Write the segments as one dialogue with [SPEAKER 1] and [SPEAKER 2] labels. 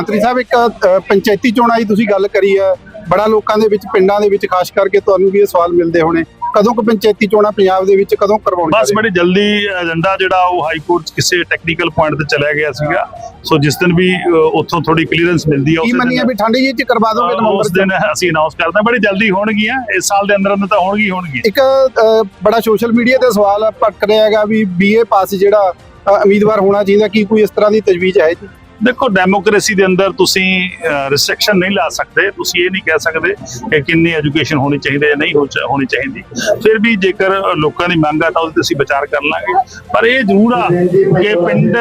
[SPEAKER 1] ਮੰਤਰੀ ਸਾਹਿਬ ਇੱਕ ਪੰਚਾਇਤੀ ਚੋਣਾਂ ਦੀ ਤੁਸੀਂ ਗੱਲ ਕਰੀ ਹੈ। ਬੜਾ ਲੋਕਾਂ ਦੇ ਵਿੱਚ ਪਿੰਡਾਂ ਦੇ ਵਿੱਚ ਖਾਸ ਕਰਕੇ ਤੁਹਾਨੂੰ ਵੀ ਇਹ ਸਵਾਲ ਮਿਲਦੇ ਹੋਣੇ। ਕਦੋਂ ਕੁ ਪੰਚਾਇਤੀ ਚੋਣਾਂ ਪੰਜਾਬ ਦੇ ਵਿੱਚ ਕਦੋਂ ਕਰਵਾਉਣੀਆਂ
[SPEAKER 2] ਬਸ ਬੜੀ ਜਲਦੀ ਏਜੰਡਾ ਜਿਹੜਾ ਉਹ ਹਾਈ ਕੋਰਟ ਕਿਸੇ ਟੈਕਨੀਕਲ ਪੁਆਇੰਟ ਤੇ ਚਲਾ ਗਿਆ ਸੀਗਾ। ਸੋ ਜਿਸ ਦਿਨ ਵੀ ਉੱਥੋਂ ਥੋੜੀ ਕਲੀਅਰੈਂਸ ਮਿਲਦੀ
[SPEAKER 1] ਕੀ
[SPEAKER 2] ਉਸੇ ਦਿਨ
[SPEAKER 1] ਵੀ ਠੰਡੀ ਜੀ ਚ ਕਰਵਾ ਦੋਗੇ ਨਵੰਬਰ
[SPEAKER 2] ਉਸ ਦਿਨ ਅਸੀਂ ਅਨਾਉਂਸ ਕਰਦੇ ਬੜੀ ਜਲਦੀ ਹੋਣਗੀਆਂ ਇਸ ਸਾਲ ਦੇ ਅੰਦਰ ਅੰਦਰ ਤਾਂ ਹੋਣਗੀ ਹੀ ਹੋਣਗੀਆਂ।
[SPEAKER 1] ਇੱਕ ਬੜਾ ਸੋਸ਼ਲ ਮੀਡੀਆ ਤੇ ਸਵਾਲ ਭਟਕ ਰਿਹਾ ਹੈਗਾ ਵੀ ਬੀਏ ਪਾਸ ਜਿਹੜਾ ਉਮੀਦਵਾਰ ਹੋਣਾ ਚਾਹੀਦਾ ਕੀ ਕੋਈ ਇਸ ਤਰ੍ਹਾਂ ਦੀ ਤਜਵੀਜ਼ ਹੈ ਜੀ?
[SPEAKER 2] ਦੇਖੋ ਡੈਮੋਕ੍ਰੇਸੀ ਦੇ ਅੰਦਰ ਤੁਸੀਂ ਰਿਸਟ੍ਰਿਕਸ਼ਨ ਨਹੀਂ ਲਾ ਸਕਦੇ। ਤੁਸੀਂ ਇਹ ਨਹੀਂ ਕਹਿ ਸਕਦੇ ਕਿ ਕਿੰਨੀ ਐਜੂਕੇਸ਼ਨ ਹੋਣੀ ਚਾਹੀਦੀ ਹੈ ਨਹੀਂ ਹੋ ਚ- ਹੋਣੀ ਚਾਹੀਦੀ। ਫਿਰ ਵੀ ਜੇਕਰ ਲੋਕਾਂ ਦੀ ਮੰਗ ਆ ਤਾਂ ਉਹਦੇ ਤੇ ਅਸੀਂ ਵਿਚਾਰ ਕਰ ਲਾਂਗੇ ਪਰ ਇਹ ਜ਼ਰੂਰ ਆ ਕਿ ਪਿੰਡ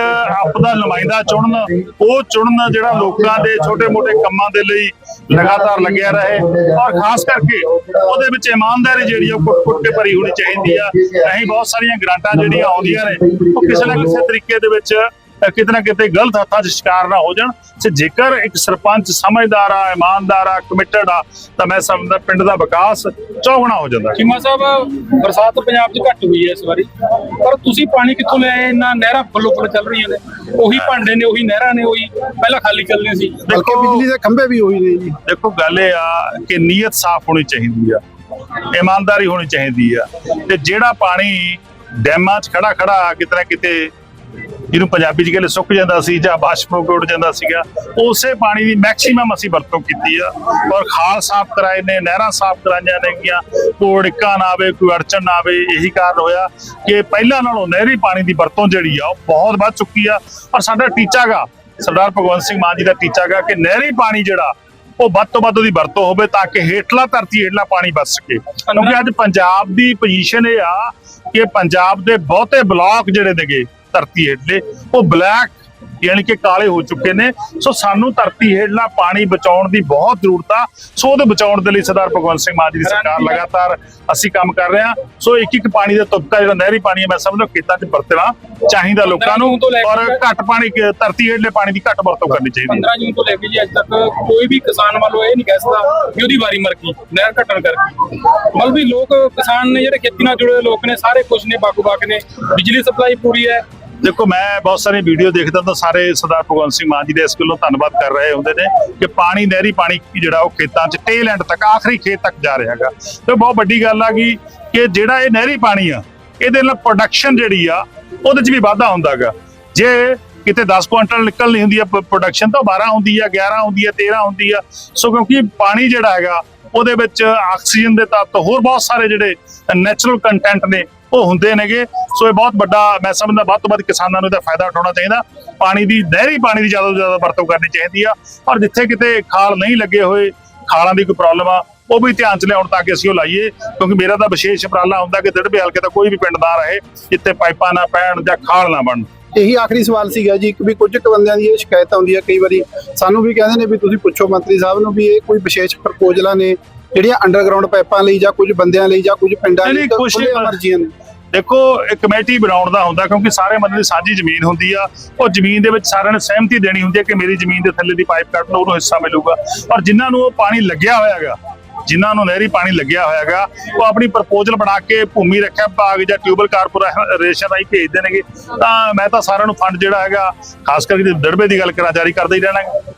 [SPEAKER 2] ਆਪਦਾ ਨੁਮਾਇੰਦਾ ਚੁਣਨ, ਉਹ ਚੁਣਨ ਜਿਹੜਾ ਲੋਕਾਂ ਦੇ ਛੋਟੇ-ਮੋਟੇ ਕੰਮਾਂ ਦੇ ਲਈ ਲਗਾਤਾਰ ਲੱਗਿਆ ਰਹੇ। ਔਰ ਖਾਸ ਕਰਕੇ ਉਹਦੇ ਵਿੱਚ ਇਮਾਨਦਾਰੀ ਜਿਹੜੀ ਆ, ਉਹ ਕੁੱਟ-ਕੁੱਟ ਕੇ ਭਰੀ ਹੋਣੀ ਚਾਹੀਦੀ ਆ। ਅਸੀਂ ਬਹੁਤ ਸਾਰੀਆਂ ਗ੍ਰਾਂਟਾਂ ਜਿਹੜੀਆਂ ਆਉਂਦੀਆਂ ਨੇ, ਉਹ ਕਿਸੇ ਨਾ ਕਿਸੇ ਤਰੀਕੇ ਦੇ ਵਿੱਚ ਕਿਤੇ ਨਾ ਕਿਤੇ ਗਲਤ ਹੱਥਾਂ 'ਚ ਸ਼ਿਕਾਰ ਨਾ ਹੋ ਜਾਣ। ਤੇ ਜੇਕਰ ਇੱਕ ਸਰਪੰਚ ਸਮਝਦਾਰ ਆ ਇਮਾਨਦਾਰ ਆ ਕਮਿਟਡ ਆ ਤਾਂ ਮੈਂ ਸਮਝਦਾ ਪਿੰਡ ਦਾ ਵਿਕਾਸ ਚੌਗਣਾ ਹੋ ਜਾਂਦਾ।
[SPEAKER 3] ਚੀਮਾ ਸਾਹਿਬ ਬਰਸਾਤ ਪੰਜਾਬ 'ਚ ਘੱਟ ਹੋਈ ਹੈ ਇਸ ਵਾਰੀ। ਪਰ ਤੁਸੀਂ ਪਾਣੀ ਕਿੱਥੋਂ ਲੈ ਆਏ ਇੰਨਾ ਨਹਿਰਾਂ ਫੁੱਲੋ ਫੁੱਲ ਚੱਲ ਰਹੀਆਂ ਨੇ। ਉਹੀ ਭਾਂਡੇ ਨੇ ਉਹੀ ਨਹਿਰਾਂ ਨੇ ਉਹੀ ਪਹਿਲਾਂ ਖਾਲੀ ਚੱਲਦੀਆਂ ਸੀ।
[SPEAKER 1] ਬਲਕਿ ਬਿਜਲੀ ਦੇ ਖੰਭੇ ਵੀ ਹੋਈ ਨੇ ਜੀ।
[SPEAKER 2] ਦੇਖੋ ਗੱਲ ਇਹ ਆ ਕਿ ਨੀਅਤ ਸਾਫ਼ ਹੋਣੀ ਚਾਹੀਦੀ ਆ ਇਮਾਨਦਾਰੀ ਹੋਣੀ ਚਾਹੀਦੀ ਆ। ਤੇ ਜਿਹੜਾ ਪਾਣੀ ਡੈਮਾਂ 'ਚ ਖੜਾ ਖੜਾ ਕਿਤੇ ਨਾ ਕਿਤੇ ਜਿਹਨੂੰ ਪੰਜਾਬੀ 'ਚ ਕਹਿੰਦੇ ਸੁੱਕ ਜਾਂਦਾ ਸੀ ਜਾਂ ਬਾਸ਼ਪ ਹੋ ਕੇ ਉੱਡ ਜਾਂਦਾ ਸੀਗਾ, ਉਸੇ ਪਾਣੀ ਦੀ ਮੈਕਸਿਮਮ ਅਸੀਂ ਵਰਤੋਂ ਕੀਤੀ ਆ। ਔਰ ਖਾਲ ਸਾਫ਼ ਕਰਾਏ ਨੇ, ਨਹਿਰਾਂ ਸਾਫ਼ ਕਰਾਈਆਂ ਨੇਗੀਆਂ ਕੋਈ ਡਿੱਕਾ ਨਾ ਆਵੇ, ਕੋਈ ਅੜਚਨ ਨਾ ਆਵੇ, ਇਹੀ ਕਾਰਨ ਹੋਇਆ ਕਿ ਪਹਿਲਾਂ ਨਾਲੋਂ ਨਹਿਰੀ ਪਾਣੀ ਦੀ ਵਰਤੋਂ ਜਿਹੜੀ ਆ, ਉਹ ਬਹੁਤ ਵੱਧ ਚੁੱਕੀ ਆ। ਔਰ ਸਾਡਾ ਟੀਚਾ ਗਾ, ਸਰਦਾਰ ਭਗਵੰਤ ਸਿੰਘ ਮਾਨ ਜੀ ਦਾ ਟੀਚਾ ਗਾ ਕਿ ਨਹਿਰੀ ਪਾਣੀ ਜਿਹੜਾ, ਉਹ ਵੱਧ ਤੋਂ ਵੱਧ ਉਹਦੀ ਵਰਤੋਂ ਹੋਵੇ ਤਾਂ ਕਿ ਹੇਠਲਾ, ਧਰਤੀ ਹੇਠਲਾ ਪਾਣੀ ਬਚ ਸਕੇ। ਕਿਉਂਕਿ ਅੱਜ ਪੰਜਾਬ ਦੀ ਪੋਜੀਸ਼ਨ ਇਹ ਆ ਕਿ ਪੰਜਾਬ ਦੇ ਬਹੁਤੇ ਬਲਾਕ ਜਿਹੜੇ ਨੇਗੇ ਧਰਤੀ ਹੇਠਲੇ ਉਹ ਬਲੈਕ ਯਾਨੀ ਕਿ ਕਾਲੇ ਹੋ ਚੁੱਕੇ ਨੇ। ਸੋ ਸਾਨੂੰ ਧਰਤੀ ਹੇਠਲਾ ਪਾਣੀ ਬਚਾਉਣ ਦੀ ਬਹੁਤ ਜ਼ਰੂਰਤ ਆ। ਸੋ ਉਹਦੇ ਬਚਾਉਣ ਦੇ ਲਈ ਸਰਦਾਰ ਭਗਵੰਤ ਸਿੰਘ ਮਾਨ ਜੀ ਦੀ ਸਰਕਾਰ ਲਗਾਤਾਰ ਅਸੀਂ ਕੰਮ ਕਰ ਰਹੇ ਹਾਂ। ਸੋ ਇੱਕ ਇੱਕ ਪਾਣੀ ਦਾ ਤੁਪਕਾ ਜਿਹੜਾ ਨਹਿਰੀ ਪਾਣੀ ਹੈ ਮੈਂ ਸਮਝਦਾ ਖੇਤਾਂ 'ਚ ਵਰਤਣਾ ਚਾਹੀਦਾ ਲੋਕਾਂ ਨੂੰ। ਔਰ ਘੱਟ ਪਾਣੀ ਧਰਤੀ ਹੇਠਲੇ ਪਾਣੀ ਦੀ ਘੱਟ ਵਰਤੋਂ ਕਰਨੀ ਚਾਹੀਦੀ ਹੈ।
[SPEAKER 3] 15 ਜੂਨ ਤੋਂ ਲੈ ਕੇ ਜੀ ਅੱਜ ਤੱਕ ਕੋਈ ਵੀ ਕਿਸਾਨ ਵੱਲੋਂ ਇਹ ਨਹੀਂ ਕਹਿ ਸਕਦਾ ਕਿ ਉਹਦੀ ਵਾਰੀ ਮਰ ਗਈ ਨਹਿਰ ਘਟਣ ਕਰਕੇ। ਮਤਲਬ ਵੀ ਲੋਕ ਕਿਸਾਨ ਨੇ ਜਿਹੜੇ ਖੇਤੀ ਨਾਲ ਜੁੜੇ ਲੋਕ ਨੇ ਸਾਰੇ ਖੁਸ਼ ਨੇ ਬਾਕੂ ਬਾਕ ਨੇ। ਬਿਜਲੀ ਸਪਲਾਈ ਪੂਰੀ ਹੈ
[SPEAKER 2] ਦੇਖੋ, ਮੈਂ ਬਹੁਤ ਸਾਰੀ ਵੀਡੀਓ ਦੇਖਦਾ ਤਾਂ ਸਾਰੇ ਸਰਦਾਰ ਭਗਵੰਤ ਸਿੰਘ ਮਾਨ ਜੀ ਦੇ ਇਸ ਗੱਲੋਂ ਧੰਨਵਾਦ ਕਰ ਰਹੇ ਹੁੰਦੇ ਨੇ ਕਿ ਪਾਣੀ, ਨਹਿਰੀ ਪਾਣੀ ਜਿਹੜਾ ਉਹ ਖੇਤਾਂ 'ਚ ਟੇਲ ਐਂਡ ਤੱਕ, ਆਖਰੀ ਖੇਤ ਤੱਕ ਜਾ ਰਿਹਾ ਹੈਗਾ। ਤੇ ਬਹੁਤ ਵੱਡੀ ਗੱਲ ਆ ਗਈ ਕਿ ਜਿਹੜਾ ਇਹ ਨਹਿਰੀ ਪਾਣੀ ਆ, ਇਹਦੇ ਨਾਲ ਪ੍ਰੋਡਕਸ਼ਨ ਜਿਹੜੀ ਆ, ਉਹਦੇ 'ਚ ਵੀ ਵਾਧਾ ਹੁੰਦਾਗਾ ਜੇ ਕਿਤੇ 10 ਕੁਇੰਟਲ ਨਿਕਲਣੀ ਹੁੰਦੀ ਆ ਪ੍ਰੋਡਕਸ਼ਨ ਤਾਂ 12 ਹੁੰਦੀ ਆ 11 ਹੁੰਦੀ ਆ 13 ਹੁੰਦੀ ਆ। ਸੋ ਕਿਉਂਕਿ ਪਾਣੀ ਜਿਹੜਾ ਹੈਗਾ, ਉਹਦੇ ਵਿੱਚ ਆਕਸੀਜਨ ਦੇ ਤੱਤ, ਹੋਰ ਬਹੁਤ ਸਾਰੇ ਜਿਹੜੇ ਨੈਚੁਰਲ ਕੰਟੈਂਟ ਨੇ ਉਹ ਹੁੰਦੇ ਨੇਗੇ। ਸੋ ਇਹ ਬਹੁਤ ਵੱਡਾ, ਮੈਂ ਸਮਝਦਾ ਵੱਧ ਤੋਂ ਵੱਧ ਕਿਸਾਨਾਂ ਨੂੰ ਇਹਦਾ ਫਾਇਦਾ ਉਠਾਉਣਾ ਚਾਹੀਦਾ। ਪਾਣੀ ਦੀ, ਨਹਿਰੀ ਪਾਣੀ ਦੀ ਜ਼ਿਆਦਾ ਤੋਂ ਜ਼ਿਆਦਾ ਵਰਤੋਂ ਕਰਨੀ ਚਾਹੀਦੀ ਆ। ਔਰ ਜਿੱਥੇ ਕਿਤੇ ਖਾਲ ਨਹੀਂ ਲੱਗੇ ਹੋਏ, ਖਾਲਾਂ ਦੀ ਕੋਈ ਪ੍ਰੋਬਲਮ ਆ, ਉਹ ਵੀ ਧਿਆਨ ਚ ਲਿਆਉਣ ਤਾਂ ਕਿ ਅਸੀਂ ਉਹ ਲਾਈਏ। ਕਿਉਂਕਿ ਮੇਰਾ ਤਾਂ ਵਿਸ਼ੇਸ਼ ਉਪਰਾਲਾ ਹੁੰਦਾ ਕਿ ਦਿੜਬੇ ਹਲਕੇ ਦਾ ਕੋਈ ਵੀ ਪਿੰਡ ਨਾ ਰਹੇ, ਜਿੱਥੇ ਪਾਈਪਾਂ ਨਾ ਪੈਣ ਜਾਂ ਖਾਲ ਨਾ ਬਣਨ।
[SPEAKER 1] ਇਹੀ ਆਖਰੀ ਸਵਾਲ ਸੀਗਾ ਜੀ, ਕਿ ਵੀ ਕੁਝ ਕੁ ਬੰਦਿਆਂ ਦੀ ਇਹ ਸ਼ਿਕਾਇਤ ਆਉਂਦੀ ਹੈ ਕਈ ਵਾਰੀ। ਸਾਨੂੰ ਵੀ ਕਹਿੰਦੇ ਨੇ ਵੀ ਤੁਸੀਂ ਪੁੱਛੋ ਮੰਤਰੀ ਸਾਹਿਬ ਨੂੰ ਵੀ ਇਹ ਕੋਈ ਵਿਸ਼ੇਸ਼ ਪ੍ਰਪੋਜ਼ਲਾਂ ਨੇ ਜਿਹੜੀਆਂ ਅੰਡਰਗਰਾਉਂਡ ਪਾਈਪਾਂ ਲਈ ਜਾਂ ਕੁਝ ਬੰਦਿਆਂ ਲਈ ਜਾਂ ਕੁਝ ਪਿੰਡਾਂ ਲਈ ਤਾਂ। ਮਰਜ਼ੀਆਂ ਨੇ
[SPEAKER 2] ਦੇਖੋ ਇੱਕ ਕਮੇਟੀ ਬਣਾਉਣ ਦਾ ਹੁੰਦਾ ਕਿਉਂਕਿ ਸਾਰੇ ਬੰਦੇ ਦੀ ਸਾਂਝੀ ਜ਼ਮੀਨ ਹੁੰਦੀ ਆ ਉਹ ਜ਼ਮੀਨ ਦੇ ਵਿੱਚ ਸਾਰਿਆਂ ਨੇ ਸਹਿਮਤੀ ਦੇਣੀ ਹੁੰਦੀ ਹੈ ਕਿ ਮੇਰੀ ਜ਼ਮੀਨ ਦੇ ਥੱਲੇ ਦੀ ਪਾਈਪ ਕੱਟ ਲਓ ਉਹਨੂੰ ਹਿੱਸਾ ਮਿਲੂਗਾ ਔਰ ਜਿਨ੍ਹਾਂ ਨੂੰ ਉਹ ਪਾਣੀ ਲੱਗਿਆ ਹੋਇਆਗਾ ਜਿਨ੍ਹਾਂ ਨੂੰ ਨਹਿਰੀ ਪਾਣੀ ਲੱਗਿਆ ਹੋਇਆਗਾ ਉਹ ਆਪਣੀ ਪ੍ਰਪੋਜ਼ਲ ਬਣਾ ਕੇ ਭੂਮੀ ਰੱਖਿਆ ਵਿਭਾਗ ਜਾਂ ਟਿਊਬਲ ਕਾਰਪੋਰੇਸ਼ਨ ਰਾਹੀਂ ਭੇਜਦੇ ਨੇਗੇ ਤਾਂ ਮੈਂ ਤਾਂ ਸਾਰਿਆਂ ਨੂੰ ਫੰਡ ਜਿਹੜਾ ਹੈਗਾ ਖਾਸ ਕਰਕੇ ਦੜਬੇ ਦੀ ਗੱਲ ਕਰਾਂ ਜਾਰੀ ਕਰਦਾ ਹੀ ਰਹਿਣਾ।